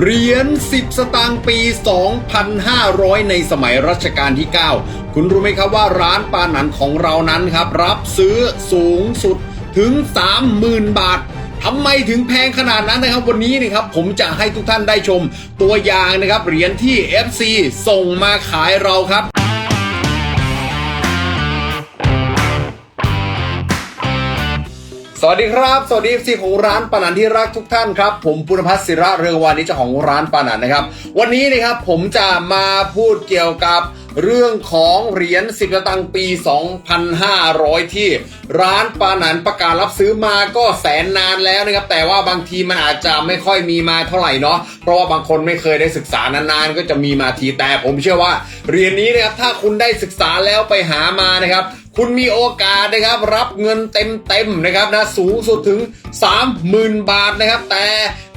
เหรียญ10 สตางค์ปี 2,500 ในสมัยรัชกาลที่ 9 คุณรู้ไหมครับว่าร้านปาหนันของเรานั้นครับ รับซื้อสูงสุดถึง 30,000 บาททำไมถึงแพงขนาดนั้นนะครับวันนี้นะครับผมจะให้ทุกท่านได้ชมตัวอย่างนะครับเหรียญที่ FC ส่งมาขายเราครับ สวัสดีครับ สวัสดีซีของร้านปานันที่รักทุกท่านครับ ผมปุณพัฒน์ศิระเรืองวานิชเจ้าของร้านปานันนะครับ วันนี้นะครับผมจะมาพูดเกี่ยวกับเรื่องของเหรียญสิบตังปี 2,500 ที่ร้านปานันประกาศรับซื้อมาก็แสนนานแล้วนะครับ แต่ว่าบางทีมันอาจจะไม่ค่อยมีมาเท่าไหร่เนาะเพราะว่าบางคนไม่เคยได้ศึกษานานๆ ก็จะมีมาทีแต่ผมเชื่อว่าเหรียญนี้นะครับถ้าคุณได้ศึกษาแล้วไปหามานะครับ คุณมีโอกาสนะครับรับเงินเต็มๆนะครับนะสูงสุดถึง 30,000 บาทนะครับ แต่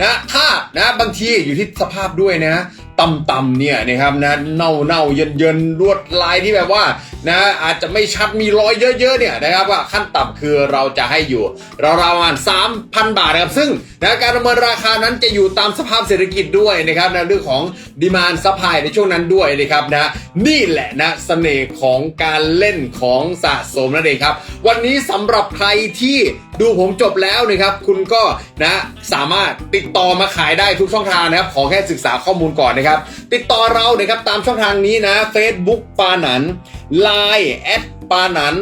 นะถ้านะบางทีอยู่ที่สภาพด้วยนะ ต่ำๆเนี่ยนะครับนะเน่าเน่าๆเยินเยินๆลวดลายที่แบบว่านะอาจจะไม่ชัดมีรอยเยอะๆเนี่ยนะครับว่าขั้นต่ำคือเราจะให้อยู่เราๆประมาณ3,000 บาทนะครับซึ่งนะการประเมินราคานั้นจะอยู่ตามสภาพเศรษฐกิจด้วยนะครับนะเรื่องของดีมานซัพพลายในช่วงนั้นด้วยนะครับนะนี่แหละนะเสน่ห์ของการเล่นของสะสมนั่นเองครับ วันนี้สำหรับใครที่ ดูผมจบแล้วนะครับ คุณก็นะสามารถติดต่อมาขายได้ทุกช่องทางนะครับ ขอแค่ศึกษาข้อมูลก่อนนะครับ ติดต่อเรานะครับตามช่องทางนี้นะ Facebook ปาหนัน Line แอดปาหนัน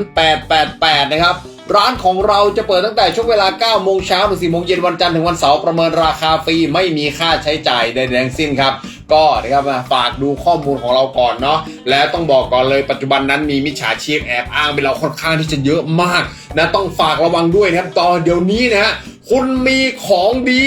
888 นะครับร้านของเราจะเปิดตั้งแต่ช่วงเวลา 9 โมงเช้าถึง 4 โมงเย็นวันจันทร์ถึงวันเสาร์ประเมินราคาฟรี ไม่มีค่าใช้จ่ายใดๆทั้งสิ้นครับ ก็นะครับฝากดูข้อมูลของเราก่อนเนาะแล้วต้องบอกก่อนเลยปัจจุบันนั้นมีมิจฉาชีพแอบอ้างเป็นเราค่อนข้างที่จะเยอะมากนะต้องฝากระวังด้วยนะครับตอนเดี๋ยวนี้นะฮะคุณมีของดี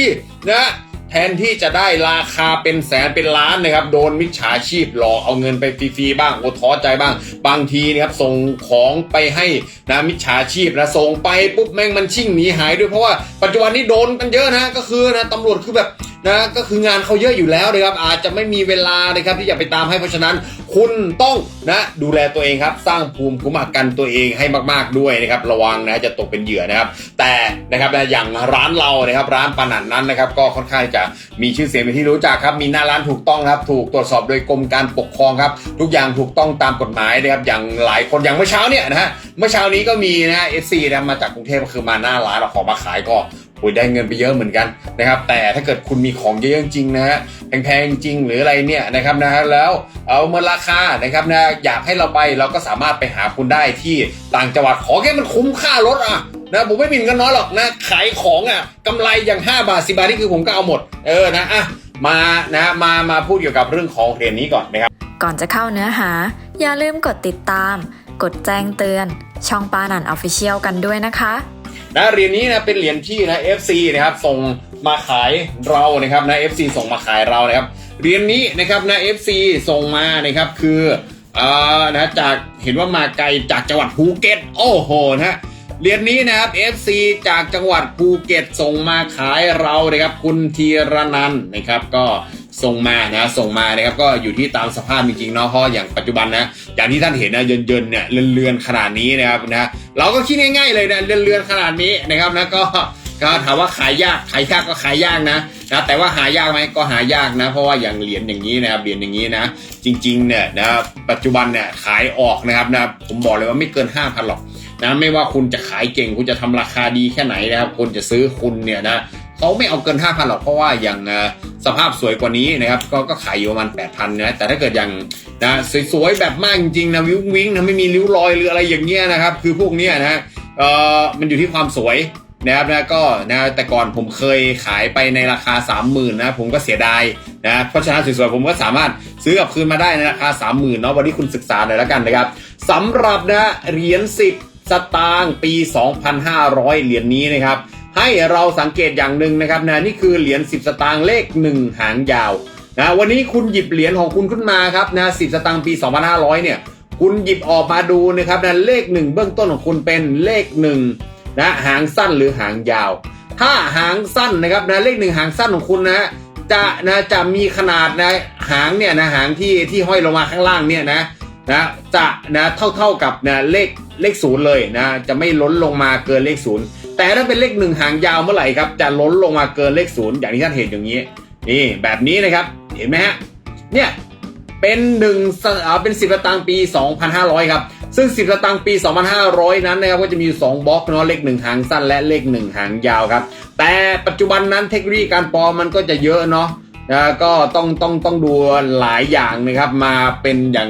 นะแทนที่จะได้ราคาเป็นแสนเป็นล้านนะครับ โดนมิจฉาชีพหลอกเอาเงินไปฟรีๆบ้างโอ้ท้อใจบ้าง บางทีนะครับส่งของไปให้นะมิจฉาชีพนะส่งไปปุ๊บแม่งมันชิ่งหนีหายด้วยเพราะว่าปัจจุบันนี้โดนกันเยอะนะก็คือนะตำรวจคือแบบ นะก็คืองานเขาเยอะอยู่แล้วนะครับอาจจะไม่มีเวลานะครับที่จะไปตามให้เพราะฉะนั้น คุณต้องนะดูแลตัวเองครับ สร้างภูมิคุ้มกันตัวเองให้มาก ๆด้วยนะครับระวังนะจะตกเป็นเหยื่อนะครับ แต่นะครับอย่างร้านเรานะครับร้านปานันนั้นนะครับก็ค่อนข้างจะมีชื่อเสียงเป็นที่รู้จักครับมีหน้าร้านถูกต้องครับ ถูกตรวจสอบโดยกรมการปกครองครับ ทุกอย่างถูกต้องตามกฎหมายนะครับอย่างหลายคนอย่างเมื่อเช้าเนี่ยนะฮะเมื่อเช้านี้ก็มีนะเอซีนะมาจากกรุงเทพก็คือมาหน้าร้านเราขอมาขายก็ โอ้ยได้เงินไปเยอะเหมือนกันนะครับ แต่ถ้าเกิดคุณมีของเยอะจริงนะฮะแพงๆจริงหรืออะไรเนี่ยนะครับนะฮะแล้วเอาเมื่อราคานะครับนะอยากให้เราไปเราก็สามารถไปหาคุณได้ที่ต่างจังหวัดขอแค่มันคุ้มค่ารถอะนะผมไม่บินกันน้อยหรอกนะขายของอะกำไรอย่าง 5 บาท 10 บาทนี่คือผมก็เอาหมด เออนะอะมานะมามาพูดเกี่ยวกับเรื่องของเหรียญนี้ก่อนนะครับ ก่อนจะเข้าเนื้อหา อย่าลืมกดติดตาม กดแจ้งเตือน ช่องปานันออฟฟิเชียลกันด้วยนะคะ นะเหรียญนี้นะเป็นเหรียญที่นะ FC นะครับส่งมาขายเรานะครับนะ FC ส่งมาขายเรานะครับเหรียญนี้นะครับนะ FC ส่งมานะครับคือเอ่อนะจากเห็นว่ามาไกลจากจังหวัดภูเก็ตโอ้โหนะเหรียญนี้นะครับ FC จากจังหวัดภูเก็ตส่งมาขายเรานะครับคุณธีรนันนะครับก็ ส่งมานะส่งมานะครับก็อยู่ที่ตามสภาพจริงๆเนาะเพราะอย่างปัจจุบันนะอย่างที่ท่านเห็นนะเยินๆเนี่ยเลือนๆขนาดนี้นะครับนะเราก็คิดง่ายๆเลยนะเลือนๆขนาดนี้นะครับนะก็ก็ถามว่าขายยากขายยากก็ขายยากนะนะแต่ว่าหายากไหมก็หายากนะ เพราะว่าอย่างเหรียญอย่างนี้นะครับเหรียญอย่างนี้นะ จริงๆเนี่ยนะปัจจุบันเนี่ยขายออกนะครับนะผมบอกเลยว่าไม่เกิน 5,000หรอกนะไม่ว่าคุณจะขายเก่งคุณจะทำราคาดีแค่ไหนนะครับ คนจะซื้อคุณเนี่ยนะ เขาไม่เอาเกิน 5,000 หรอกเพราะว่าอย่างสภาพสวยกว่านี้นะครับ ก็ก็ขายอยู่ประมาณ 8,000 นะ แต่ถ้าเกิดอย่างนะสวยๆ แบบมากจริงๆนะวิ้งวิ้งนะไม่มีริ้วรอยหรืออะไรอย่างเงี้ยนะครับ คือพวกเนี้ยนะเอ่อมันอยู่ที่ความสวยนะครับนะก็นะแต่ก่อนผมเคยขายไปในราคา 30,000นะผมก็เสียดายนะเพราะฉะนั้นสวยๆผมก็สามารถซื้อกลับคืนมาได้ในราคา 30,000เนาะวันนี้คุณศึกษาหน่อยแล้วกันนะครับสำหรับนะเหรียญ10 สตางค์ปี 2,500 เหรียญนี้นะครับ ให้เราสังเกตอย่างหนึ่งนะครับนะนี่คือเหรียญ10 สตางค์เลข 1 หางยาวนะวันนี้คุณหยิบเหรียญของคุณขึ้นมาครับนะ10 สตางค์ปี 2,500 เนี่ย คุณหยิบออกมาดูนะครับนะเลขหนึ่งเบื้องต้นของคุณเป็นเลขหนึ่งนะหางสั้นหรือหางยาว ถ้าหางสั้นนะครับนะเลขหนึ่งหางสั้นของคุณนะจะนะจะมีขนาดนะหางเนี่ยนะหางที่ที่ห้อยลงมาข้างล่างเนี่ยนะนะจะนะเท่าเท่ากับนะเลขเลขศูนย์เลยนะจะไม่ล้นลงมาเกินเลขศูนย์ แต่ถ้าเป็นเลขหนึ่งหางยาวเมื่อไหร่ครับจะล้นลงมาเกินเลขศูนย์อย่างที่ท่านเห็นอย่างนี้นี่แบบนี้นะครับเห็นไหมฮะเนี่ยเป็นหนึ่งเป็นสิบตางปี 2,500 ครับ ซึ่งสิบตางปี 2,500 นั้นนะครับก็จะมีอยู่2บล็อกเนาะเลขหนึ่งหางสั้นและเลขหนึ่งหางยาวครับ แต่ปัจจุบันนั้นเทคโนโลยีการปลอมมันก็จะเยอะเนาะก็ต้องต้องต้องดูหลายอย่างนะครับมาเป็นอย่าง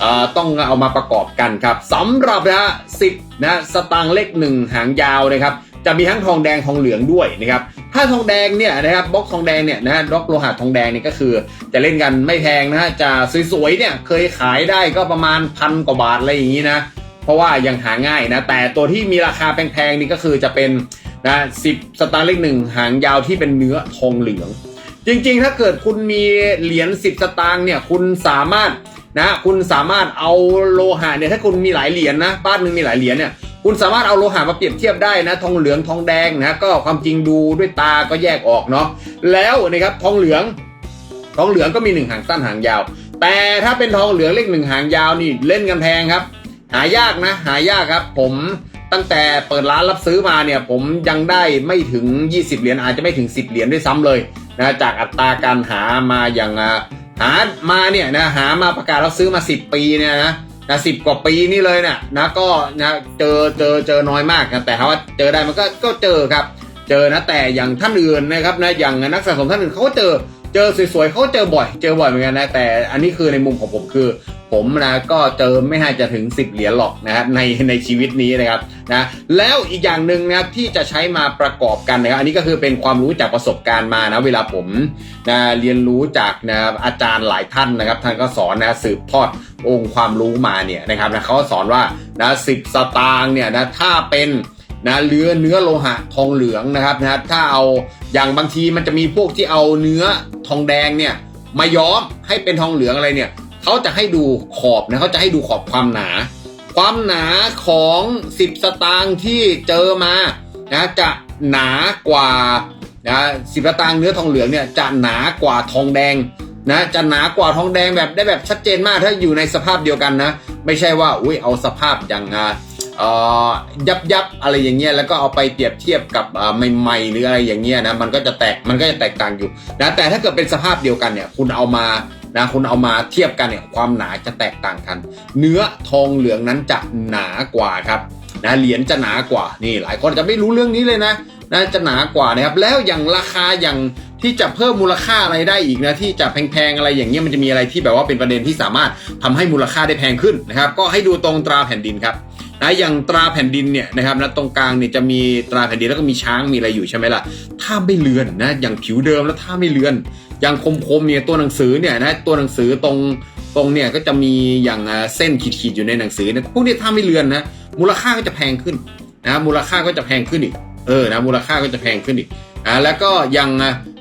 เอ่อต้องเอามาประกอบกันครับสำหรับนะสิบนะสตางค์เลขหนึ่งหางยาวนะครับ จะมีทั้งทองแดงทองเหลืองด้วยนะครับถ้าทองแดงเนี่ยนะครับบล็อกทองแดงเนี่ยนะฮะบล็อกโลหะทองแดงเนี่ยก็คือ จะเล่นกันไม่แพงนะฮะจะสวยๆเนี่ยเคยขายได้ก็ประมาณพันกว่าบาทอะไรอย่างนี้นะเพราะว่ายังหาง่ายนะแต่ตัวที่มีราคาแพงๆนี่ก็คือจะเป็นนะสิบสตางค์เลขหนึ่งหางยาวที่เป็นเนื้อทองเหลือง จริงๆ ถ้าเกิดคุณมีเหรียญสิบสตางค์เนี่ยคุณสามารถนะคุณสามารถเอาโลหะเนี่ยถ้าคุณมีหลายเหรียญนะบ้านหนึงมีหลายเหรียญเนี่ย คุณสามารถเอาโลหะมาเปรียบเทียบได้นะ ทองเหลืองทองแดงนะก็ความจริงดูด้วยตาก็แยกออกเนาะแล้วนะครับทองเหลือง ทองเหลืองก็มีหนึ่งหางสั้นหางยาว แต่ถ้าเป็นทองเหลืองเลขหนึ่งหางยาวนี่เล่นกันแพงครับ หายากนะ หายากครับ ผมตั้งแต่เปิดร้านรับซื้อมาเนี่ย ผมยังได้ไม่ถึง 20 เหรียญอาจจะไม่ถึง 10 เหรียญด้วยซ้ำเลยนะจากอัตราการหามาอย่างหามาเนี่ยนะหามาประกาศรับซื้อมา 10 ปีเนี่ยนะ นะสิบกว่าปีนี่เลยเนี่ยนะก็นะเจอเจอเจอน้อยมากนะแต่ถ้าว่าเจอได้มันก็ก็เจอครับ เจอนะแต่อย่างท่านอื่นนะครับนะอย่างนักสะสมท่านอื่นเขาก็เจอ เจอสวยๆเขาเจอบ่อย เจอบ่อยเหมือนกันนะ แต่อันนี้คือในมุมของผมคือ ผมนะก็เจอไม่น่าจะถึง 10 เหรียญหรอกนะฮะในในชีวิตนี้นะครับนะแล้วอีกอย่างหนึ่งนะครับที่จะใช้มาประกอบกันนะครับอันนี้ก็คือเป็นความรู้จากประสบการณ์มานะเวลาผมนะเรียนรู้จากนะอาจารย์หลายท่านนะครับท่านก็สอนนะสืบทอดองค์ความรู้มาเนี่ยนะครับนะเขาก็สอนว่านะสิบสตางค์เนี่ยนะถ้าเป็น นะเนื้อเนื้อโลหะทองเหลืองนะครับนะถ้าเอาอย่างบางทีมันจะมีพวกที่เอาเนื้อทองแดงเนี่ยมาย้อมให้เป็นทองเหลืองอะไรเนี่ยเขาจะให้ดูขอบนะเขาจะให้ดูขอบความหนา ความหนาของ 10 สตางค์ที่เจอมานะจะหนากว่านะสิบสตางค์เนื้อทองเหลืองเนี่ยจะหนากว่าทองแดงนะจะหนากว่าทองแดงแบบได้แบบชัดเจนมากถ้าอยู่ในสภาพเดียวกันนะ ไม่ใช่ว่าอุ้ยเอาสภาพอย่างอะเอ่อ ยับยับอะไรอย่างเงี้ยแล้วก็เอาไปเปรียบเทียบกับใหม่ๆหรืออะไรอย่างเงี้ยนะมันก็จะแตกมันก็จะแตกต่างอยู่นะแต่ถ้าเกิดเป็นสภาพเดียวกันเนี่ยคุณเอามานะคุณเอามาเทียบกันเนี่ยความหนาจะแตกต่างกัน เนื้อทองเหลืองนั้นจะหนากว่าครับนะเหรียญจะหนากว่านี่หลายคนจะไม่รู้เรื่องนี้เลยนะนะจะหนากว่านะครับแล้วอย่างราคาอย่างที่จะเพิ่มมูลค่าอะไรได้อีกนะที่จะแพงๆอะไรอย่างเงี้ยมันจะมีอะไรที่แบบว่าเป็นประเด็นที่สามารถทำให้มูลค่าได้แพงขึ้นนะครับก็ให้ดูตรงตราแผ่นดินครับ นะอย่างตราแผ่นดินเนี่ยนะครับนะตรงกลางเนี่ยจะมีตราแผ่นดินแล้วก็มีช้างมีอะไรอยู่ใช่ไหมล่ะถ้าไม่เลือนนะอย่างผิวเดิมแล้วถ้าไม่เลือน อย่างคมๆเนี่ยตัวหนังสือเนี่ยนะตัวหนังสือตรงตรงเนี่ยก็จะมีอย่างเส้นขีดๆอยู่ในหนังสือเนี่ยพวกนี้ถ้าไม่เลือนนะมูลค่าก็จะแพงขึ้นนะมูลค่าก็จะแพงขึ้นอีกเออนะมูลค่าก็จะแพงขึ้นอีกอ่าแล้วก็อย่าง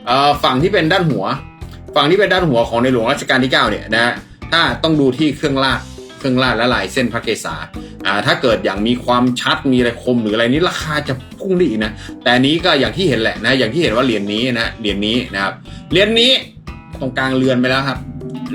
อ่าฝั่งที่เป็นด้านหัว ฝั่งที่เป็นด้านหัวของในหลวงรัชกาลที่9เนี่ยนะถ้าต้องดูที่เครื่องลาด เครื่องลาดและลายเส้นพระเกศาอ่าถ้าเกิดอย่างมีความชัดมีอะไรคมหรืออะไรนี้ราคาจะพุ่งได้อีกนะ แต่นี้ก็อย่างที่เห็นแหละนะ อย่างที่เห็นว่าเหรียญนี้นะเหรียญนี้นะครับเหรียญนี้ตรงกลางเรือนไปแล้วครับ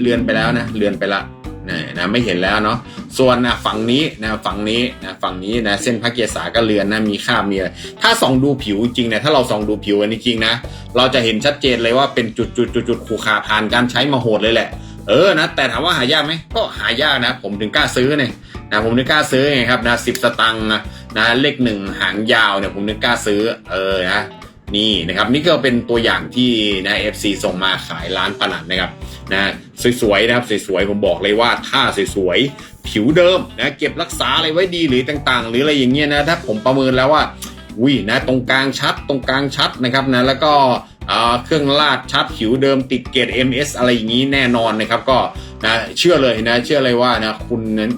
เรือนไปแล้วนะเรือนไปละนะนะไม่เห็นแล้วเนาะส่วนนะฝั่งนี้นะฝั่งนี้นะฝั่งนี้นะเส้นพระเกศาก็เรือนนะมีคราบมีอะไรถ้าส่องดูผิวจริงเนี่ยถ้าเราส่องดูผิวอันนี้จริงนะเราจะเห็นชัดเจนเลยว่าเป็นจุดจุดจุดจุดขู่ขาผ่านการใช้มาโหดเลยแหละ เออนะแต่ถามว่าหายากไหมก็หายากนะ ผมถึงกล้าซื้อเนี่ยนะผมถึงกล้าซื้อไงครับนะสิบสตังค์นะนะเลขหนึ่งหางยาวเนี่ยผมถึงกล้าซื้อเออนะนี่นะครับนี่ก็เป็นตัวอย่างที่นะ FC ส่งมาขายร้านปนันนะครับนะสวยๆนะครับสวยๆผมบอกเลยว่าถ้าสวยๆผิวเดิมนะเก็บรักษาอะไรไว้ดีหรือต่างๆ หรืออะไรอย่างเงี้ยนะถ้าผมประเมินแล้วว่าวินะตรงกลางชัดตรงกลางชัดนะครับนะแล้วก็ เครื่องลาดชัดผิวเดิมติดเกรด MS อะไรอย่างนี้แน่นอนนะครับก็นะเชื่อเลยนะเชื่อเลยว่านะคุณนั้น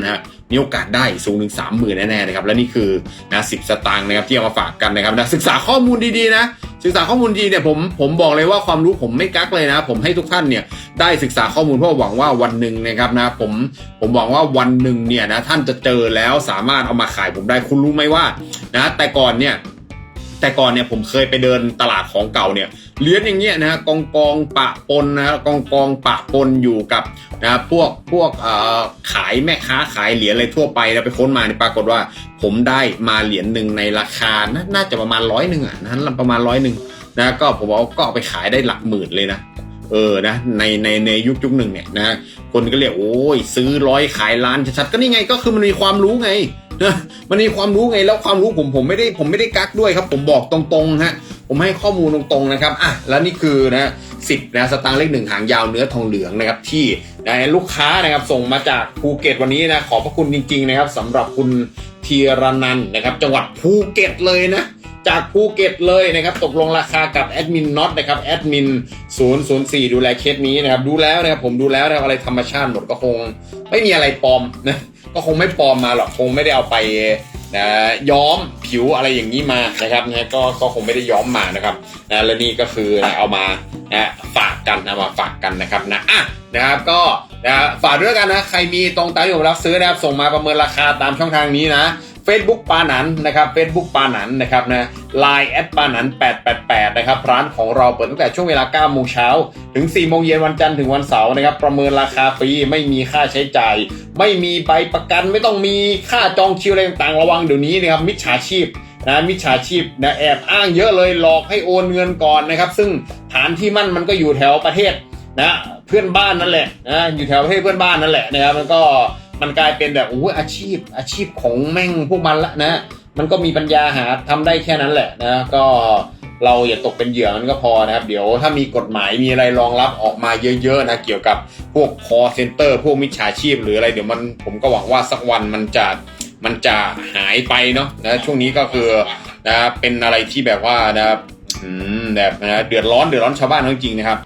นะมีโอกาสได้สูงถึงสามหมื่นแน่ๆนะครับและนี่คือนะสิบสตางค์นะครับที่เอามาฝากกันนะครับนะศึกษาข้อมูลดีๆนะศึกษาข้อมูลดีเนี่ยผมผมบอกเลยว่าความรู้ผมไม่กักเลยนะ ผมให้ทุกท่านเนี่ยได้ศึกษาข้อมูลเพราะหวังว่าวันหนึ่งนะครับนะผมผมหวังว่าวันหนึ่งเนี่ยนะท่านจะเจอแล้วสามารถเอามาขายผมได้คุณรู้ไหมว่านะแต่ก่อนเนี่ย แต่ก่อนเนี่ยผมเคยไปเดินตลาดของเก่าเนี่ยเหรียญอย่างเงี้ยนะฮะกองกองปะปนนะฮะกองกองปะปนอยู่กับนะพวกพวกเอ่อขายแม่ค้าขายเหรียญอะไรทั่วไปแล้วไปค้นมาเนี่ยปรากฏว่า ผมได้มาเหรียญหนึ่งในราคานาน่าจะประมาณร้อยหนึ่งอะนั้นประมาณร้อยหนึ่งนะก็ผมเอาก็เอาไปขายได้หลักหมื่นเลยนะเออนะในในในยุคยุคหนึ่งเนี่ยนะคนก็เรียกโอ้ยซื้อร้อยขายล้านชัดๆก็นี่ไงก็คือมันมีความรู้ไง มันมีความรู้ไงแล้วความรู้ผมผมไม่ได้ผมไม่ได้กักด้วยครับ ผมบอกตรงๆฮะผมให้ข้อมูลตรงๆนะครับอะแล้วนี่คือนะสิบนะสตางค์เลขหนึ่งหางยาวเนื้อทองเหลืองนะครับที่นะลูกค้านะครับส่งมาจากภูเก็ตวันนี้นะขอบพระคุณจริง ๆ นะครับสำหรับคุณธีรนันนะครับ จังหวัดภูเก็ตเลยนะจากภูเก็ตเลยนะครับ ตกลงราคากับแอดมินน็อตนะครับแอดมิน004 ดูแลเคสนี้นะครับ ดูแล้วนะครับผมดูแล้วนะครับอะไรธรรมชาติหมดก็คง ไม่มีอะไรปลอมนะ ก็คงไม่ปลอมมาหรอกคงไม่ได้เอาไปนะย้อมผิวอะไรอย่างนี้มานะครับนะก็ก็คงไม่ได้ย้อมมานะครับนะและนี่ก็คือนะเอามานะฝากกันนะมาฝากกันนะครับนะอะนะครับก็นะฝากด้วยกันนะใครมีตรงตามที่ผมรับซื้อนะครับส่งมาประเมินราคาตามช่องทางนี้นะ Facebook ปาหนันนะครับ Facebook ปาหนันนะครับนะ Line แอดปาหนัน888นะครับร้านของเราเปิดตั้งแต่ช่วงเวลา9โมงเช้าถึง4โมงเย็นวันจันทร์ถึงวันเสาร์นะครับ ประเมินราคาฟรีไม่มีค่าใช้จ่าย ไม่มีใบประกันไม่ต้องมีค่าจองคิวอะไรต่างๆระวังเดี๋ยวนี้นะครับมิจฉาชีพนะมิจฉาชีพนะแอบอ้างเยอะเลยหลอกให้โอนเงินก่อนนะครับ ซึ่งฐานที่มั่นมันก็อยู่แถวประเทศนะเพื่อนบ้านนั่นแหละนะอยู่แถวประเทศเพื่อนบ้านนั่นแหละนะครับมันก็ มันกลายเป็นแบบโอ้ยอาชีพ อาชีพของแม่งพวกมันละนะ มันก็มีปัญญาหาทำได้แค่นั้นแหละนะ ก็เราอย่าตกเป็นเหยื่อมันก็พอนะครับ เดี๋ยวถ้ามีกฎหมายมีอะไรรองรับออกมาเยอะๆนะเกี่ยวกับพวก call center พวกมิจฉาชีพ หรืออะไรเดี๋ยวมันผมก็หวังว่าสักวันมันจะมันจะหายไปเนาะนะช่วงนี้ก็คือนะเป็นอะไรที่แบบว่านะครับแบบนะเดือดร้อนเดือดร้อนชาวบ้านจริงๆนะครับ